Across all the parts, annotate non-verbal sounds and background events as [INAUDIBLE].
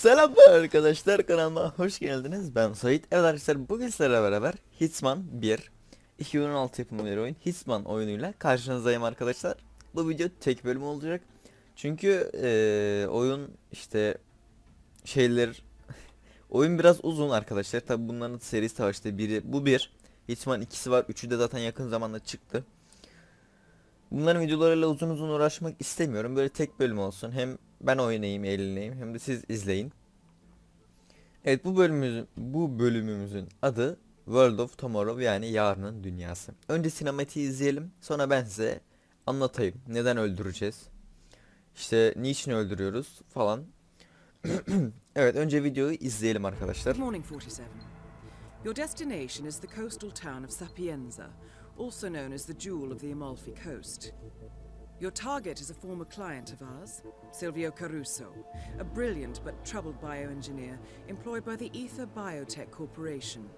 Selamlar arkadaşlar kanalıma hoş geldiniz. Ben Sait. Evet arkadaşlar bugün sizlerle beraber Hitman 1 2016 yapımı bir oyun Hitman oyunuyla karşınızdayım arkadaşlar. Bu video tek bölüm olacak. Çünkü eee, oyun işte şeyler [LAUGHS] oyun biraz uzun arkadaşlar. Tabi bunların serisi işte biri bu bir Hitman 2'si var. Üçü de zaten yakın zamanda çıktı. Bunların videolarıyla uzun uzun uğraşmak istemiyorum. Böyle tek bölüm olsun. Hem ben oynayayım, eğleneyim hem de siz izleyin. Evet bu bölümümüzün bu bölümümüzün adı World of Tomorrow yani yarının dünyası. Önce sinematiği izleyelim. Sonra ben size anlatayım. Neden öldüreceğiz? İşte niçin öldürüyoruz falan. [CLEARS THROAT] evet önce videoyu izleyelim arkadaşlar. Good morning, 47. Your destination is the coastal town of Sapienza, also known as the Jewel of the Amalfi Coast. Your target is a former client of ours, Silvio Caruso, a brilliant but troubled bioengineer employed by the Ether Biotech Corporation.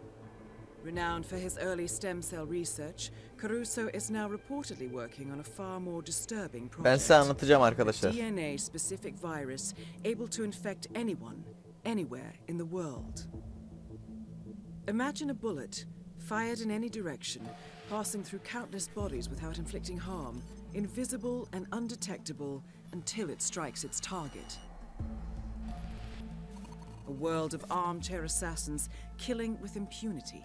Renowned for his early stem cell research, Caruso is now reportedly working on a far more disturbing project. Ben size anlatacağım arkadaşlar. DNA specific virus able to infect anyone, anywhere in the world. Imagine a bullet, fired in any direction, passing through countless bodies without inflicting harm, invisible and undetectable until it strikes its target. A world of armchair assassins killing with impunity.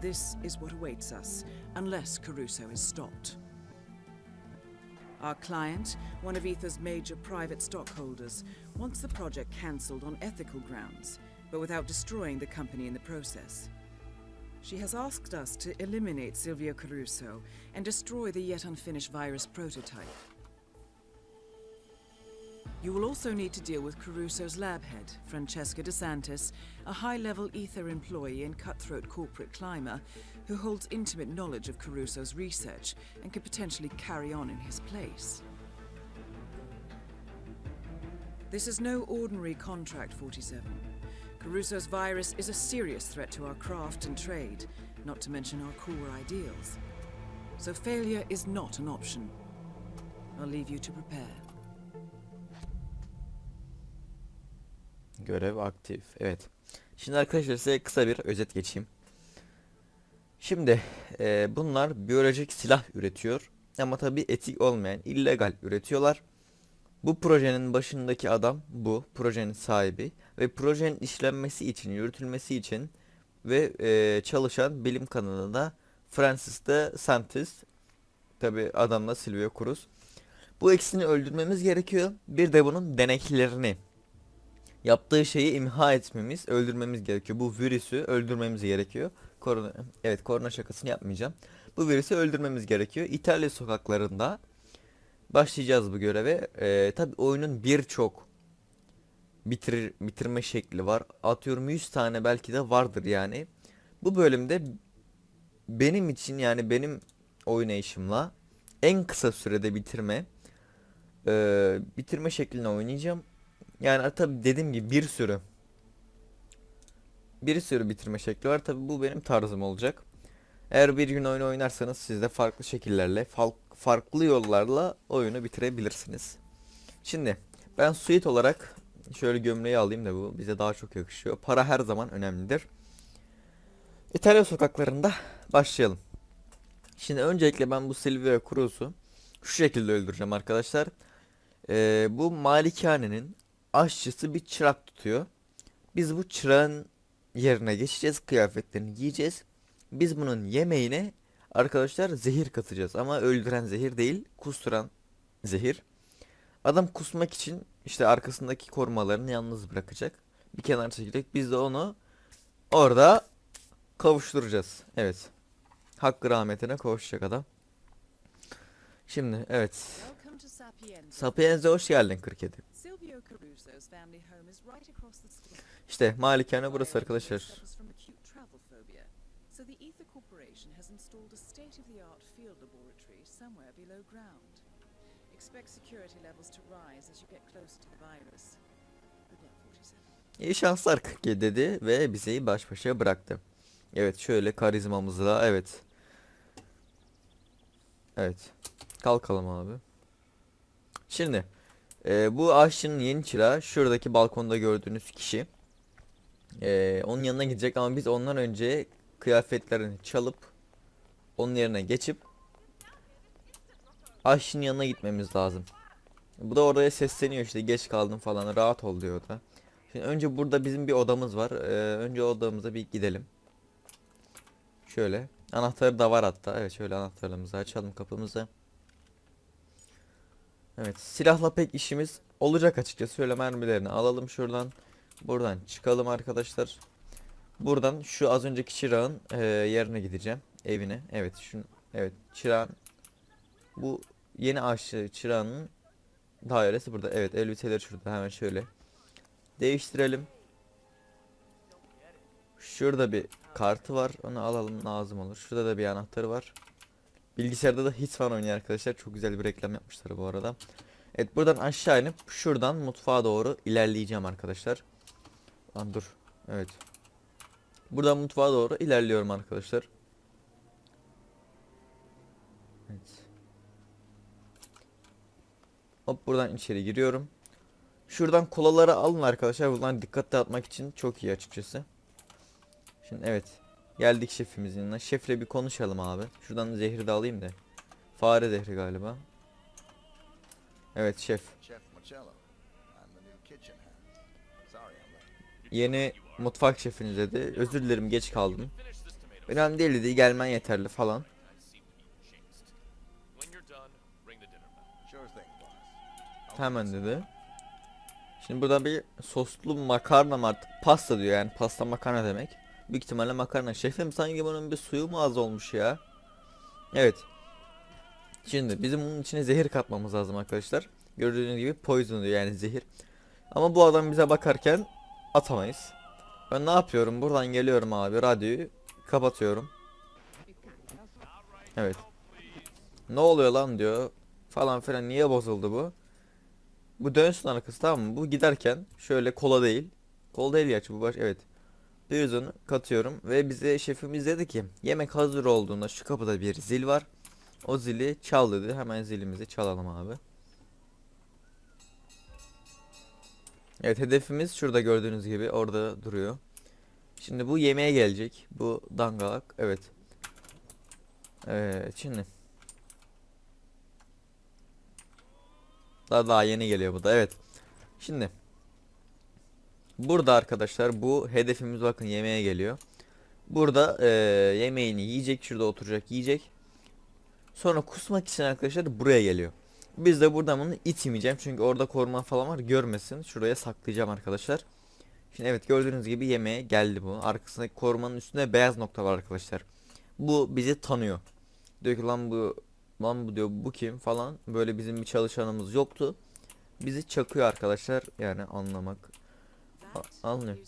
This is what awaits us, unless Caruso is stopped. Our client, one of Ether's major private stockholders, wants the project cancelled on ethical grounds, but without destroying the company in the process. She has asked us to eliminate Silvio Caruso and destroy the yet unfinished virus prototype. You will also need to deal with Caruso's lab head, Francesca DeSantis, a high level Ether employee and cutthroat corporate climber who holds intimate knowledge of Caruso's research and could potentially carry on in his place. This is no ordinary contract, 47. Caruso's virus is a serious threat to our craft and trade, not to mention our core ideals. So failure is not an option. I'll leave you to prepare. Görev aktif. Evet. Şimdi arkadaşlar size kısa bir özet geçeyim. Şimdi e, bunlar biyolojik silah üretiyor. Ama tabi etik olmayan illegal üretiyorlar. Bu projenin başındaki adam bu. Projenin sahibi. Ve projenin işlenmesi için, yürütülmesi için ve e, çalışan bilim kanalı da Francis de Santis. Tabi adamla Silvio Cruz. Bu ikisini öldürmemiz gerekiyor. Bir de bunun deneklerini yaptığı şeyi imha etmemiz, öldürmemiz gerekiyor. Bu virüsü öldürmemiz gerekiyor. Korona, evet korona şakasını yapmayacağım. Bu virüsü öldürmemiz gerekiyor. İtalya sokaklarında başlayacağız bu göreve. Ee, tabi oyunun birçok bitir, bitirme şekli var. Atıyorum 100 tane belki de vardır yani. Bu bölümde benim için yani benim oynayışımla en kısa sürede bitirme ee, bitirme şeklini oynayacağım. Yani tabi dediğim gibi bir sürü bir sürü bitirme şekli var. Tabi bu benim tarzım olacak. Eğer bir gün oyunu oynarsanız siz de farklı şekillerle, farklı yollarla oyunu bitirebilirsiniz. Şimdi ben suit olarak şöyle gömleği alayım da bu bize daha çok yakışıyor. Para her zaman önemlidir. İtalya sokaklarında başlayalım. Şimdi öncelikle ben bu Silvio Cruz'u şu şekilde öldüreceğim arkadaşlar. Ee, bu malikanenin aşçısı bir çırak tutuyor. Biz bu çırağın yerine geçeceğiz. Kıyafetlerini giyeceğiz. Biz bunun yemeğine arkadaşlar zehir katacağız. Ama öldüren zehir değil. Kusturan zehir. Adam kusmak için işte arkasındaki korumalarını yalnız bırakacak. Bir kenar çekilecek. Biz de onu orada kavuşturacağız. Evet. Hakkı rahmetine kavuşacak adam. Şimdi evet. Sapienza. Hoş geldin 47. Silvio Caruso's family home is right across the street. İşte malikane burası arkadaşlar. Expect security levels to İyi şanslar 47 dedi ve bizi baş başa bıraktı. Evet şöyle karizmamızla evet. Evet. Kalkalım abi. Şimdi Ee, bu aşçının yeni çırağı şuradaki balkonda gördüğünüz kişi. Ee, onun yanına gidecek ama biz ondan önce kıyafetlerini çalıp onun yerine geçip aşçının yanına gitmemiz lazım. Bu da oraya sesleniyor işte geç kaldım falan rahat ol diyor da. Şimdi önce burada bizim bir odamız var. Ee, önce odamıza bir gidelim. Şöyle. Anahtarı da var hatta. Evet şöyle anahtarlarımızı açalım kapımızı. Evet silahla pek işimiz olacak açıkçası. Şöyle mermilerini alalım şuradan. Buradan çıkalım arkadaşlar. Buradan şu az önceki çırağın e, yerine gideceğim. Evine. Evet şu evet çırağın bu yeni aşçı çırağının dairesi burada. Evet elbiseleri şurada hemen şöyle değiştirelim. Şurada bir kartı var. Onu alalım lazım olur. Şurada da bir anahtarı var. Bilgisayarda da Hitman oynuyor arkadaşlar. Çok güzel bir reklam yapmışlar bu arada. Evet buradan aşağı inip şuradan mutfağa doğru ilerleyeceğim arkadaşlar. Lan dur. Evet. Buradan mutfağa doğru ilerliyorum arkadaşlar. Evet. Hop buradan içeri giriyorum. Şuradan kolaları alın arkadaşlar. Bunlar dikkat dağıtmak için çok iyi açıkçası. Şimdi evet. Geldik şefimizin yanına. Şefle bir konuşalım abi. Şuradan zehri de alayım da. Fare zehri galiba. Evet şef. Yeni mutfak şefiniz dedi. Özür dilerim geç kaldım. Önemli değil dedi. Gelmen yeterli falan. Hemen dedi. Şimdi burada bir soslu makarna mı artık pasta diyor yani pasta makarna demek. Büyük ihtimalle makarna. Şefim sanki bunun bir suyu mu az olmuş ya? Evet. Şimdi bizim bunun içine zehir katmamız lazım arkadaşlar. Gördüğünüz gibi poison diyor yani zehir. Ama bu adam bize bakarken atamayız. Ben ne yapıyorum? Buradan geliyorum abi radyoyu kapatıyorum. Evet. Ne oluyor lan diyor. Falan filan niye bozuldu bu? Bu dönsün arkası tamam mı? Bu giderken şöyle kola değil. Kola değil gerçi bu baş evet. Buyurun katıyorum ve bize şefimiz dedi ki yemek hazır olduğunda şu kapıda bir zil var. O zili çal dedi. Hemen zilimizi çalalım abi. Evet hedefimiz şurada gördüğünüz gibi orada duruyor. Şimdi bu yemeğe gelecek. Bu dangalak. Evet. Evet şimdi. Daha daha yeni geliyor bu da. Evet. Şimdi. Burada arkadaşlar bu hedefimiz bakın yemeğe geliyor. Burada eee, yemeğini yiyecek. Şurada oturacak yiyecek. Sonra kusmak için arkadaşlar buraya geliyor. Biz de buradan bunu itmeyeceğim. Çünkü orada koruma falan var. Görmesin. Şuraya saklayacağım arkadaşlar. Şimdi evet gördüğünüz gibi yemeğe geldi bu. Arkasındaki korumanın üstünde beyaz nokta var arkadaşlar. Bu bizi tanıyor. Diyor ki lan bu lan bu diyor bu kim falan. Böyle bizim bir çalışanımız yoktu. Bizi çakıyor arkadaşlar. Yani anlamak. Anlıyor.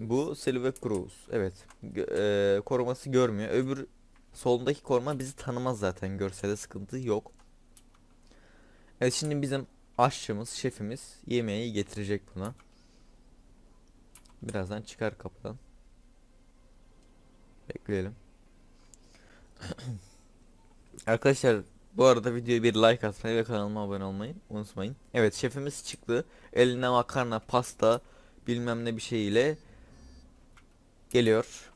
Bu Silver Cruz. Evet. Eee, koruması görmüyor. Öbür solundaki koruma bizi tanımaz zaten. Görse de sıkıntı yok. Evet şimdi bizim aşçımız, şefimiz yemeği getirecek buna. Birazdan çıkar kapıdan. Bekleyelim. [CLEARS THROAT] Arkadaşlar bu arada videoya bir like atmayı ve kanalıma abone olmayı unutmayın. Evet şefimiz çıktı. Eline makarna, pasta, bilmem ne bir şey ile geliyor.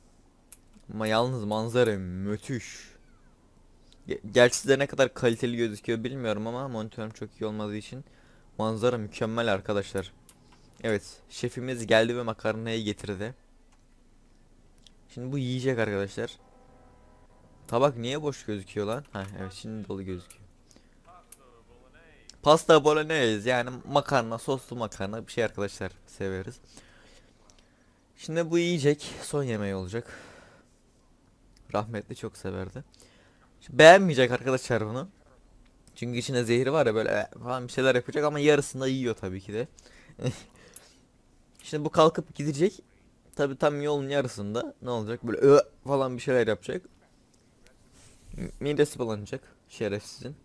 Ama yalnız manzara müthiş. Ge- Gerçi size ne kadar kaliteli gözüküyor bilmiyorum ama monitörüm çok iyi olmadığı için manzara mükemmel arkadaşlar. Evet, şefimiz geldi ve makarnayı getirdi. Şimdi bu yiyecek arkadaşlar. Tabak niye boş gözüküyor lan? Ha evet şimdi dolu gözüküyor. Pasta bolognese yani makarna, soslu makarna bir şey arkadaşlar severiz. Şimdi bu yiyecek son yemeği olacak. Rahmetli çok severdi. Şimdi beğenmeyecek arkadaşlar bunu. Çünkü içinde zehri var ya böyle "Eh" falan bir şeyler yapacak ama yarısını da yiyor tabii ki de. [LAUGHS] Şimdi bu kalkıp gidecek. Tabii tam yolun yarısında ne olacak böyle "Ö" falan bir şeyler yapacak. Midesi bulanacak şerefsizin.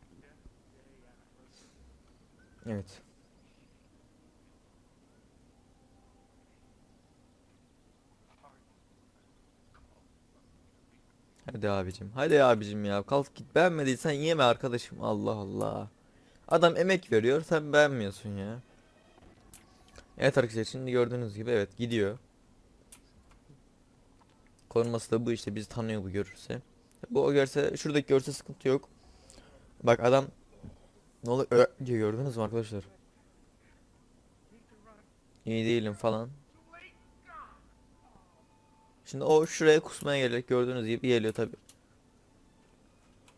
Evet. Hadi abicim. Hadi abicim ya. Kalk git. Beğenmediysen yeme arkadaşım. Allah Allah. Adam emek veriyor sen beğenmiyorsun ya. Evet arkadaşlar şimdi gördüğünüz gibi evet gidiyor. Koruması da bu işte bizi tanıyor bu görürse. Bu o görse şuradaki görse sıkıntı yok. Bak adam ne oluyor diye gördünüz mü arkadaşlar? İyi değilim falan. Şimdi o şuraya kusmaya gelecek gördüğünüz gibi geliyor tabi.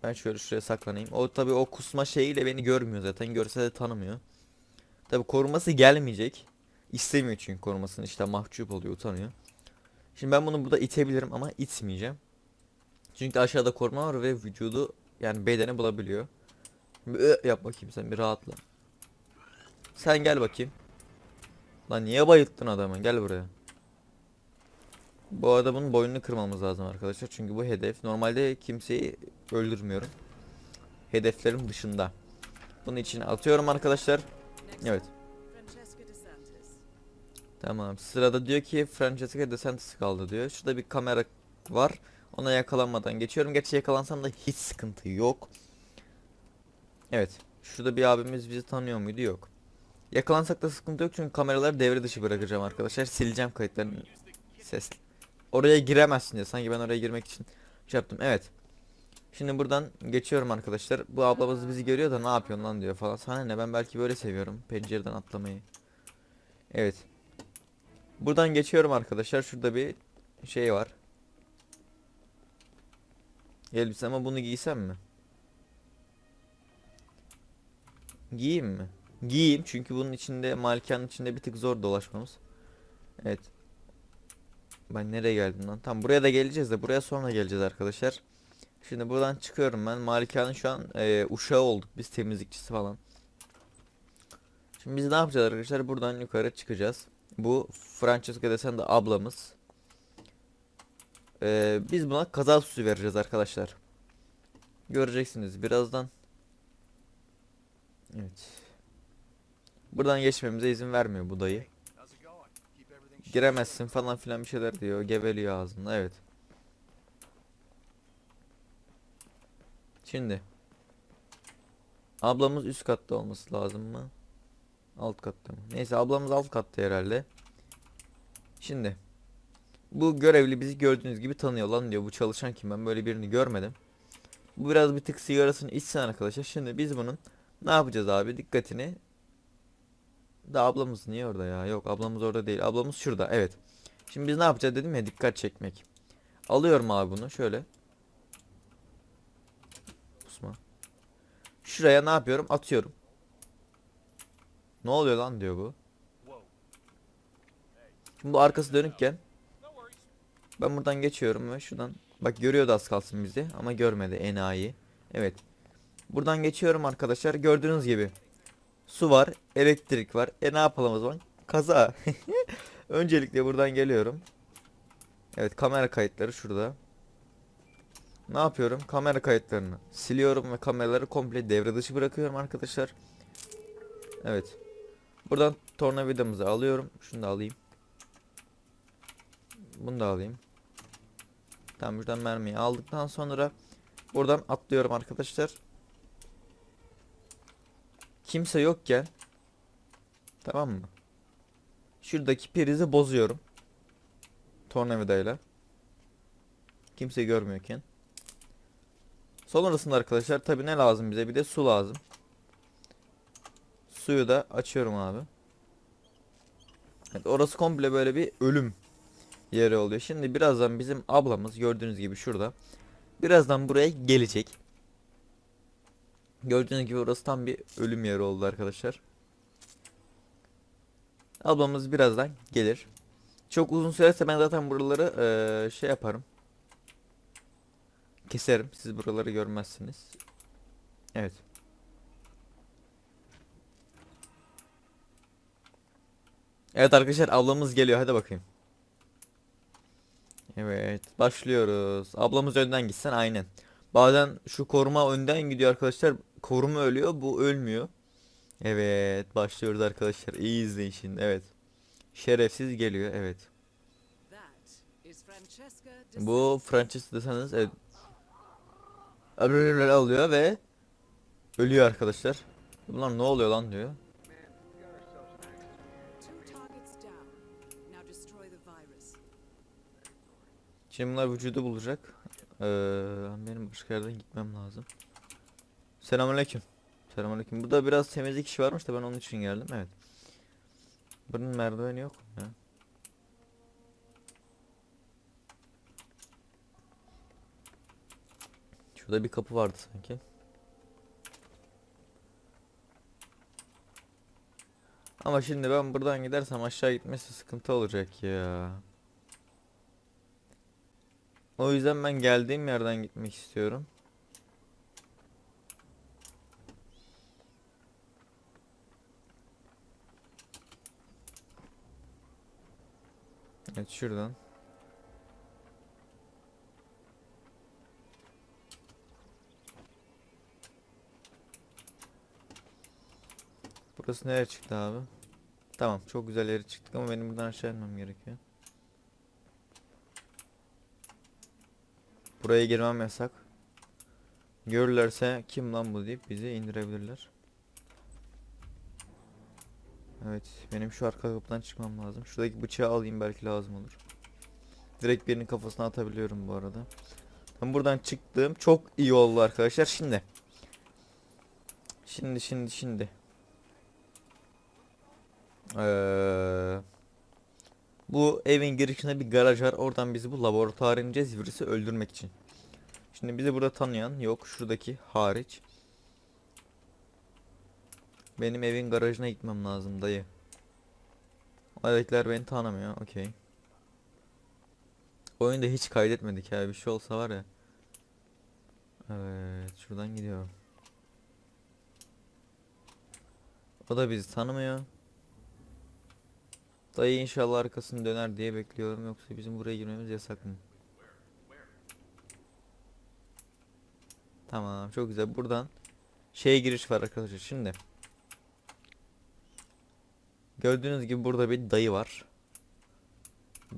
Ben şöyle şuraya saklanayım. O tabi o kusma şeyiyle beni görmüyor zaten. Görse de tanımıyor. Tabi koruması gelmeyecek. İstemiyor çünkü korumasını işte mahcup oluyor utanıyor. Şimdi ben bunu burada itebilirim ama itmeyeceğim. Çünkü aşağıda koruma var ve vücudu yani bedeni bulabiliyor. Yap bakayım sen bir rahatla. Sen gel bakayım. Lan niye bayılttın adamı? Gel buraya. Bu adamın boynunu kırmamız lazım arkadaşlar. Çünkü bu hedef. Normalde kimseyi öldürmüyorum. Hedeflerim dışında. Bunun için atıyorum arkadaşlar. Evet. DeSantis. Tamam. Sırada diyor ki Francesca De Santis kaldı diyor. Şurada bir kamera var. Ona yakalanmadan geçiyorum. Gerçi yakalansam da hiç sıkıntı yok. Evet. Şurada bir abimiz bizi tanıyor muydu? Yok. Yakalansak da sıkıntı yok çünkü kameraları devre dışı bırakacağım arkadaşlar. Sileceğim kayıtlarını. Ses. Oraya giremezsin diye. Sanki ben oraya girmek için şey yaptım. Evet. Şimdi buradan geçiyorum arkadaşlar. Bu ablamız bizi görüyor da ne yapıyorsun lan diyor falan. Sana ne ben belki böyle seviyorum. Pencereden atlamayı. Evet. Buradan geçiyorum arkadaşlar. Şurada bir şey var. Elbise ama bunu giysem mi? Giyeyim mi? Giyeyim çünkü bunun içinde malikanın içinde bir tık zor dolaşmamız. Evet. Ben nereye geldim lan? Tam buraya da geleceğiz de buraya sonra geleceğiz arkadaşlar. Şimdi buradan çıkıyorum ben. Malikanın şu an e, uşağı olduk biz temizlikçisi falan. Şimdi biz ne yapacağız arkadaşlar? Buradan yukarı çıkacağız. Bu Francesca desen de ablamız. Ee, biz buna kaza süsü vereceğiz arkadaşlar. Göreceksiniz birazdan. Evet. Buradan geçmemize izin vermiyor bu dayı. Giremezsin falan filan bir şeyler diyor. Geveliyor ağzında. Evet. Şimdi. Ablamız üst katta olması lazım mı? Alt katta mı? Neyse ablamız alt katta herhalde. Şimdi. Bu görevli bizi gördüğünüz gibi tanıyor lan diyor. Bu çalışan kim? Ben böyle birini görmedim. Bu biraz bir tık sigarasını içsin arkadaşlar. Şimdi biz bunun ne yapacağız abi? Dikkatini da ablamız niye orada ya? Yok ablamız orada değil. Ablamız şurada. Evet. Şimdi biz ne yapacağız dedim ya dikkat çekmek. Alıyorum abi bunu şöyle. Kusma. Şuraya ne yapıyorum? Atıyorum. Ne oluyor lan diyor bu. Şimdi bu arkası dönükken ben buradan geçiyorum ve şuradan bak görüyordu az kalsın bizi ama görmedi enayi. Evet. Buradan geçiyorum arkadaşlar. Gördüğünüz gibi Su var, elektrik var. E ne yapalım o zaman? Kaza. [LAUGHS] Öncelikle buradan geliyorum. Evet, kamera kayıtları şurada. Ne yapıyorum? Kamera kayıtlarını siliyorum ve kameraları komple devre dışı bırakıyorum arkadaşlar. Evet. Buradan tornavidamızı alıyorum. Şunu da alayım. Bunu da alayım. Tamam buradan mermiyi aldıktan sonra buradan atlıyorum arkadaşlar kimse yokken tamam mı? Şuradaki prizi bozuyorum. Tornavidayla. Kimse görmüyorken. Sonrasında arkadaşlar tabi ne lazım bize? Bir de su lazım. Suyu da açıyorum abi. Evet, orası komple böyle bir ölüm yeri oluyor. Şimdi birazdan bizim ablamız gördüğünüz gibi şurada. Birazdan buraya gelecek. Gördüğünüz gibi orası tam bir ölüm yeri oldu arkadaşlar. Ablamız birazdan gelir. Çok uzun sürerse ben zaten buraları eee, şey yaparım. Keserim. Siz buraları görmezsiniz. Evet. Evet arkadaşlar ablamız geliyor. Hadi bakayım. Evet başlıyoruz. Ablamız önden gitsen aynen. Bazen şu koruma önden gidiyor arkadaşlar. Koruma ölüyor bu ölmüyor. Evet başlıyoruz arkadaşlar. İyi izleyin şimdi evet. Şerefsiz geliyor evet. Bu Francesca desanız evet. Oluyor ve ölüyor arkadaşlar. Bunlar ne oluyor lan diyor. Şimdi bunlar vücudu bulacak. Ee, benim başka yerden gitmem lazım. Selamünaleyküm. Selamünaleyküm. Burada biraz temizlik işi varmış da ben onun için geldim. Evet. Bunun merdiveni yok mu ya. Şurada bir kapı vardı sanki. Ama şimdi ben buradan gidersem aşağı gitmesi sıkıntı olacak ya. O yüzden ben geldiğim yerden gitmek istiyorum. Evet şuradan. Burası nereye çıktı abi? Tamam çok güzel yere çıktık ama benim buradan aşağı inmem gerekiyor. Buraya girmem yasak. Görürlerse kim lan bu deyip bizi indirebilirler. Evet benim şu arka kapıdan çıkmam lazım. Şuradaki bıçağı alayım belki lazım olur. Direkt birinin kafasına atabiliyorum bu arada. Ben buradan çıktım. Çok iyi oldu arkadaşlar. Şimdi. Şimdi şimdi şimdi. Ee, bu evin girişinde bir garaj var. Oradan bizi bu laboratuvara ineceğiz virüsü öldürmek için. Şimdi bizi burada tanıyan yok. Şuradaki hariç. Benim evin garajına gitmem lazım dayı. Oradakiler beni tanımıyor. Okey. Oyunda hiç kaydetmedik ya. Bir şey olsa var ya. Evet. Şuradan gidiyorum. O da bizi tanımıyor. Dayı inşallah arkasını döner diye bekliyorum. Yoksa bizim buraya girmemiz yasak mı? Tamam çok güzel. Buradan şeye giriş var arkadaşlar. Şimdi gördüğünüz gibi burada bir dayı var.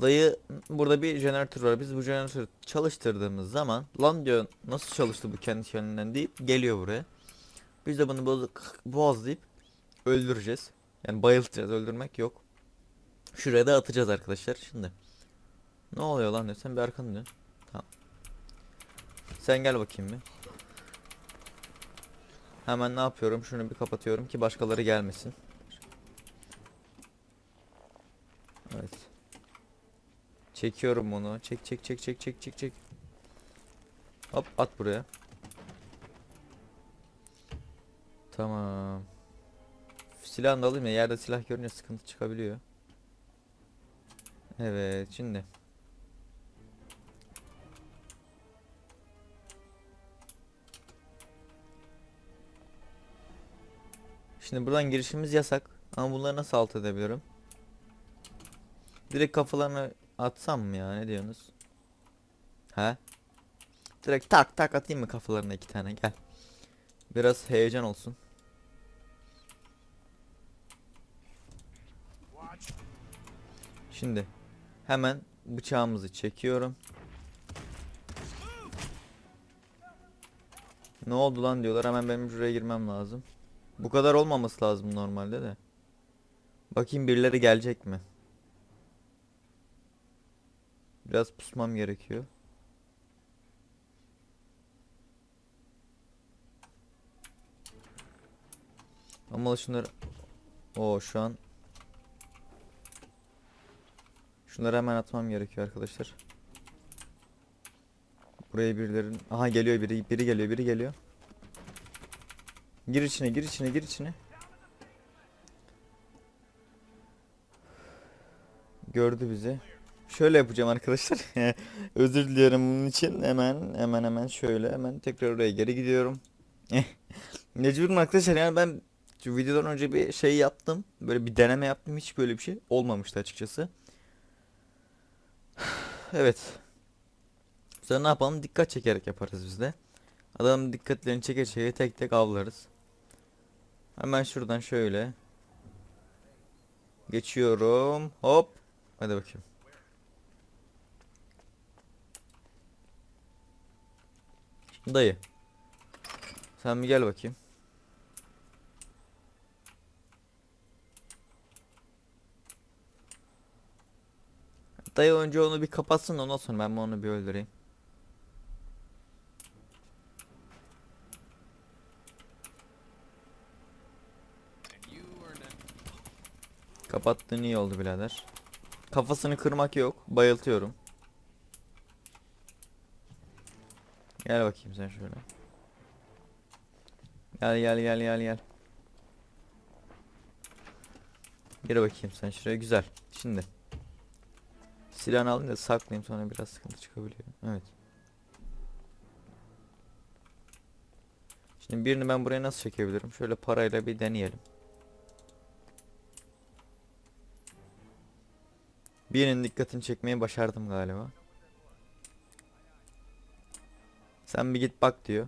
Dayı burada bir jeneratör var. Biz bu jeneratörü çalıştırdığımız zaman lan diyor nasıl çalıştı bu kendi kendinden deyip geliyor buraya. Biz de bunu boğazlayıp öldüreceğiz. Yani bayıltacağız. Öldürmek yok. Şuraya da atacağız arkadaşlar şimdi. Ne oluyor lan diyor. Sen bir arkanı dön. Tamam. Sen gel bakayım bir. Hemen ne yapıyorum? Şunu bir kapatıyorum ki başkaları gelmesin. Evet. Çekiyorum onu. Çek çek çek çek çek çek çek. Hop at buraya. Tamam. Silahını da alayım ya. Yerde silah görünce sıkıntı çıkabiliyor. Evet şimdi. Şimdi buradan girişimiz yasak. Ama bunları nasıl alt edebilirim? Direkt kafalarını atsam mı ya? Ne diyorsunuz? He? Direkt tak tak atayım mı kafalarına iki tane? Gel. Biraz heyecan olsun. Şimdi hemen bıçağımızı çekiyorum. Ne oldu lan diyorlar. Hemen benim şuraya girmem lazım. Bu kadar olmaması lazım normalde de. Bakayım birileri gelecek mi? Biraz pusmam gerekiyor. Ama şunları... O şu an... Şunları hemen atmam gerekiyor arkadaşlar. Buraya birilerin... Aha geliyor biri. Biri geliyor biri geliyor. Gir içine gir içine gir içine. Gördü bizi. Şöyle yapacağım arkadaşlar. [LAUGHS] Özür diliyorum bunun için. Hemen hemen hemen şöyle hemen tekrar oraya geri gidiyorum. [LAUGHS] Mecburum arkadaşlar yani ben videodan önce bir şey yaptım. Böyle bir deneme yaptım. Hiç böyle bir şey olmamıştı açıkçası. Evet. Sonra ne yapalım? Dikkat çekerek yaparız biz de. Adamın dikkatlerini çeke çeke tek tek avlarız. Hemen şuradan şöyle. Geçiyorum. Hop. Hadi bakayım. Dayı. Sen bir gel bakayım. Dayı önce onu bir kapatsın ondan sonra ben onu bir öldüreyim. Kapattığın iyi oldu birader. Kafasını kırmak yok. Bayıltıyorum. Gel bakayım sen şöyle. Gel gel gel gel gel. Gir bakayım sen şuraya güzel. Şimdi. Silahını alayım da saklayayım sonra biraz sıkıntı çıkabiliyor. Evet. Şimdi birini ben buraya nasıl çekebilirim? Şöyle parayla bir deneyelim. Birinin dikkatini çekmeyi başardım galiba. Sen bir git bak diyor.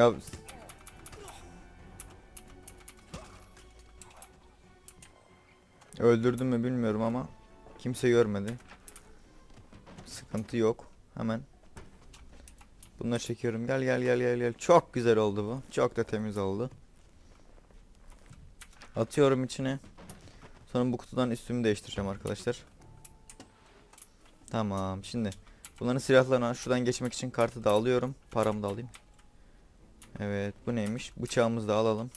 Ya Öldürdüm mü bilmiyorum ama kimse görmedi. Sıkıntı yok. Hemen bunları çekiyorum. Gel gel gel gel gel. Çok güzel oldu bu. Çok da temiz oldu. Atıyorum içine. Sonra bu kutudan üstümü değiştireceğim arkadaşlar. Tamam. Şimdi bunların silahlarını şuradan geçmek için kartı da alıyorum. Paramı da alayım. Evet bu neymiş? Bıçağımızı da alalım.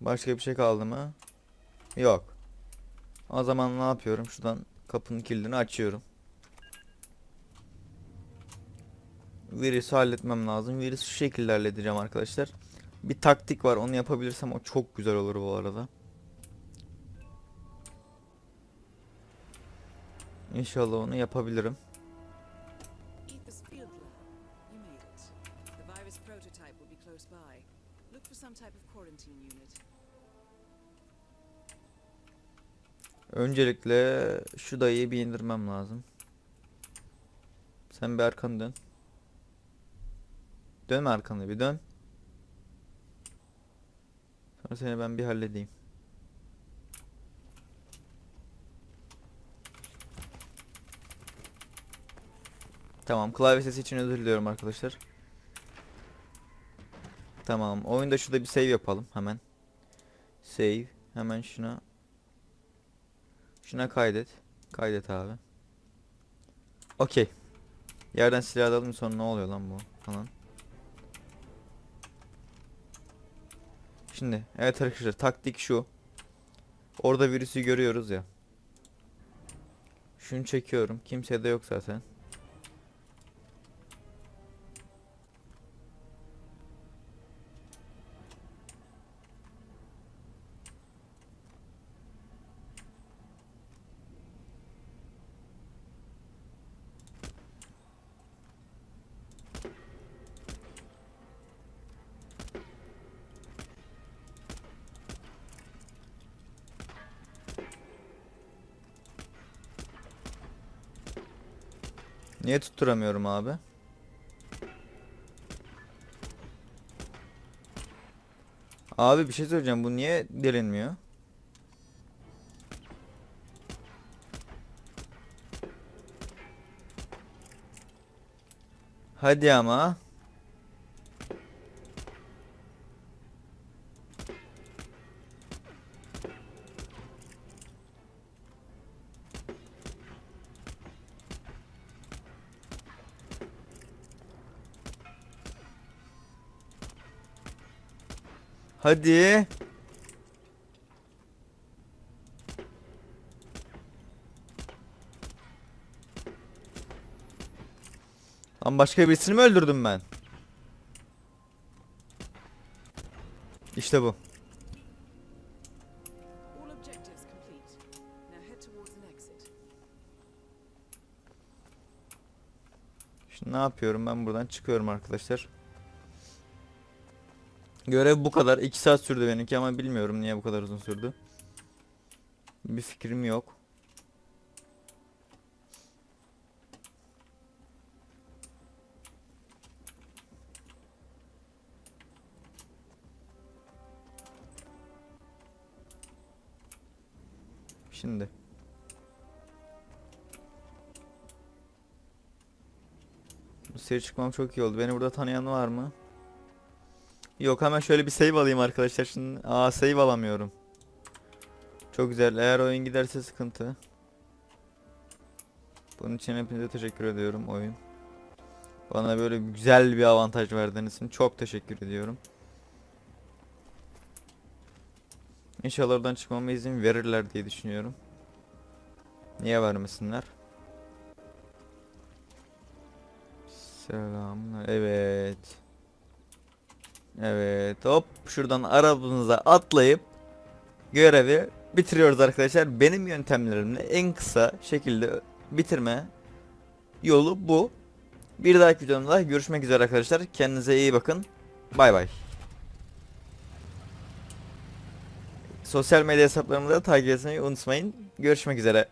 Başka bir şey kaldı mı? Yok. O zaman ne yapıyorum? Şuradan kapının kilidini açıyorum. Virüsü halletmem lazım. Virüsü şu şekilde halledeceğim arkadaşlar. Bir taktik var onu yapabilirsem o çok güzel olur bu arada. İnşallah onu yapabilirim. Öncelikle şu dayıyı bir indirmem lazım. Sen bir arkanı dön. Dönme arkanı bir dön. Sonra seni ben bir halledeyim. Tamam klavye sesi için özür diliyorum arkadaşlar. Tamam oyunda şurada bir save yapalım hemen. Save hemen şuna Şuna kaydet. Kaydet abi. Okey. Yerden silah alalım sonra ne oluyor lan bu falan. Şimdi evet arkadaşlar taktik şu. Orada virüsü görüyoruz ya. Şunu çekiyorum. Kimse de yok zaten. Niye tutturamıyorum abi? Abi bir şey söyleyeceğim. Bu niye delinmiyor? Hadi ama. Hadi. Lan başka birisini mi öldürdüm ben? İşte bu. Şimdi ne yapıyorum ben buradan çıkıyorum arkadaşlar. Görev bu kadar. 2 saat sürdü benimki ama bilmiyorum niye bu kadar uzun sürdü. Bir fikrim yok. Şimdi. Seri çıkmam çok iyi oldu. Beni burada tanıyan var mı? Yok hemen şöyle bir save alayım arkadaşlar şimdi. Aa save alamıyorum. Çok güzel. Eğer oyun giderse sıkıntı. Bunun için hepinize teşekkür ediyorum oyun. Bana böyle güzel bir avantaj verdiğiniz için çok teşekkür ediyorum. İnşallah oradan çıkmama izin verirler diye düşünüyorum. Niye vermesinler? Selamlar. Evet. Evet. Hop şuradan arabamıza atlayıp görevi bitiriyoruz arkadaşlar. Benim yöntemlerimle en kısa şekilde bitirme yolu bu. Bir dahaki videomda görüşmek üzere arkadaşlar. Kendinize iyi bakın. Bay bay. Sosyal medya hesaplarımı da takip etmeyi unutmayın. Görüşmek üzere.